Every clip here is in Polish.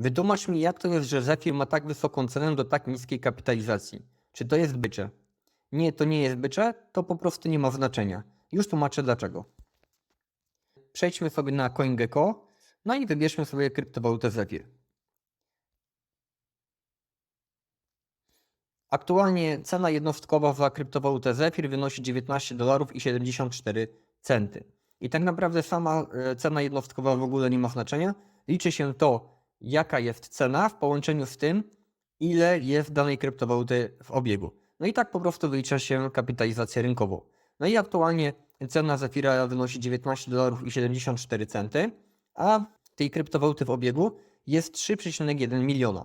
Wytłumacz mi, jak to jest, że Zephyr ma tak wysoką cenę do tak niskiej kapitalizacji? Czy to jest bycze? Nie, to nie jest bycze, to po prostu nie ma znaczenia. Już tłumaczę dlaczego. Przejdźmy sobie na CoinGecko, no i wybierzmy sobie kryptowalutę Zephyr. Aktualnie cena jednostkowa za kryptowalutę Zephyr wynosi 19 dolarów i 74 centy. I tak naprawdę sama e, cena jednostkowa w ogóle nie ma znaczenia. Liczy się to, jaka jest cena w połączeniu z tym, ile jest danej kryptowaluty w obiegu. No i tak po prostu wylicza się kapitalizację rynkową. No i aktualnie cena Zephyra wynosi 19 dolarów i 74 centy, a tej kryptowaluty w obiegu jest 3,1 miliona.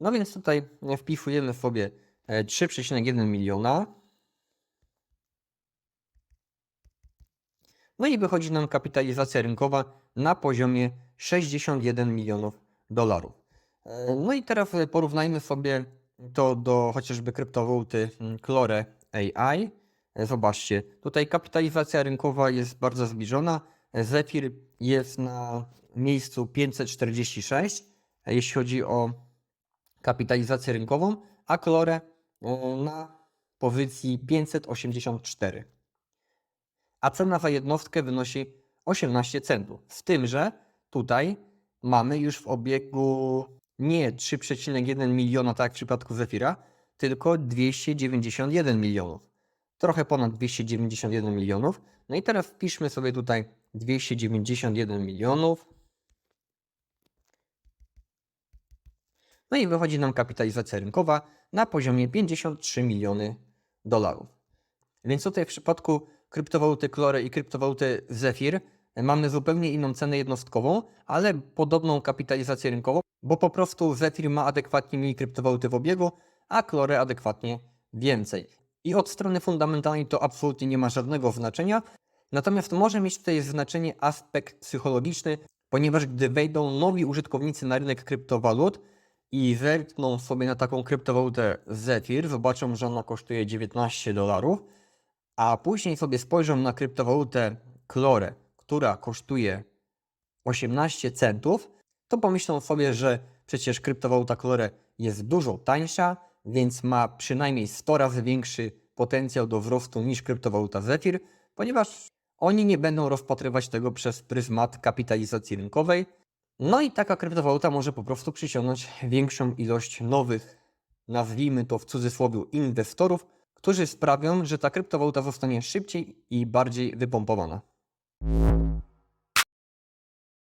No więc tutaj wpisujemy sobie e, 3,1 miliona. No i wychodzi nam kapitalizacja rynkowa na poziomie 61 milionów dolarów. E, No i teraz e, porównajmy sobie to do chociażby kryptowaluty mm, Clore AI. E, Zobaczcie, tutaj kapitalizacja rynkowa jest bardzo zbliżona. Zephyr jest na miejscu 546, e, jeśli chodzi o kapitalizację rynkową, a Clore na pozycji 584 a cena za jednostkę wynosi 18 centów. Z tym, że tutaj mamy już w obiegu nie 3,1 miliona, tak jak w przypadku Zefira, tylko 291 milionów. Trochę ponad 291 milionów. No i teraz wpiszmy sobie tutaj 291 milionów. No i wychodzi nam kapitalizacja rynkowa na poziomie 53 miliony dolarów. Więc tutaj w przypadku kryptowaluty Clore i kryptowaluty Zephyr mamy zupełnie inną cenę jednostkową, ale podobną kapitalizację rynkową, bo po prostu Zephyr ma adekwatnie mniej kryptowaluty w obiegu, a Clore adekwatnie więcej. I od strony fundamentalnej to absolutnie nie ma żadnego znaczenia, natomiast może mieć tutaj znaczenie aspekt psychologiczny, ponieważ gdy wejdą nowi użytkownicy na rynek kryptowalut i zerkną sobie na taką kryptowalutę Zephyr, zobaczą, że ona kosztuje 19 dolarów, a później sobie spojrzą na kryptowalutę Clore, która kosztuje 18 centów, to pomyślą sobie, że przecież kryptowaluta Clore jest dużo tańsza, więc ma przynajmniej 100 razy większy potencjał do wzrostu niż kryptowaluta Zephyr, ponieważ oni nie będą rozpatrywać tego przez pryzmat kapitalizacji rynkowej. No i taka kryptowaluta może po prostu przyciągnąć większą ilość nowych, nazwijmy to w cudzysłowie, inwestorów, którzy sprawią, że ta kryptowaluta zostanie szybciej i bardziej wypompowana. you.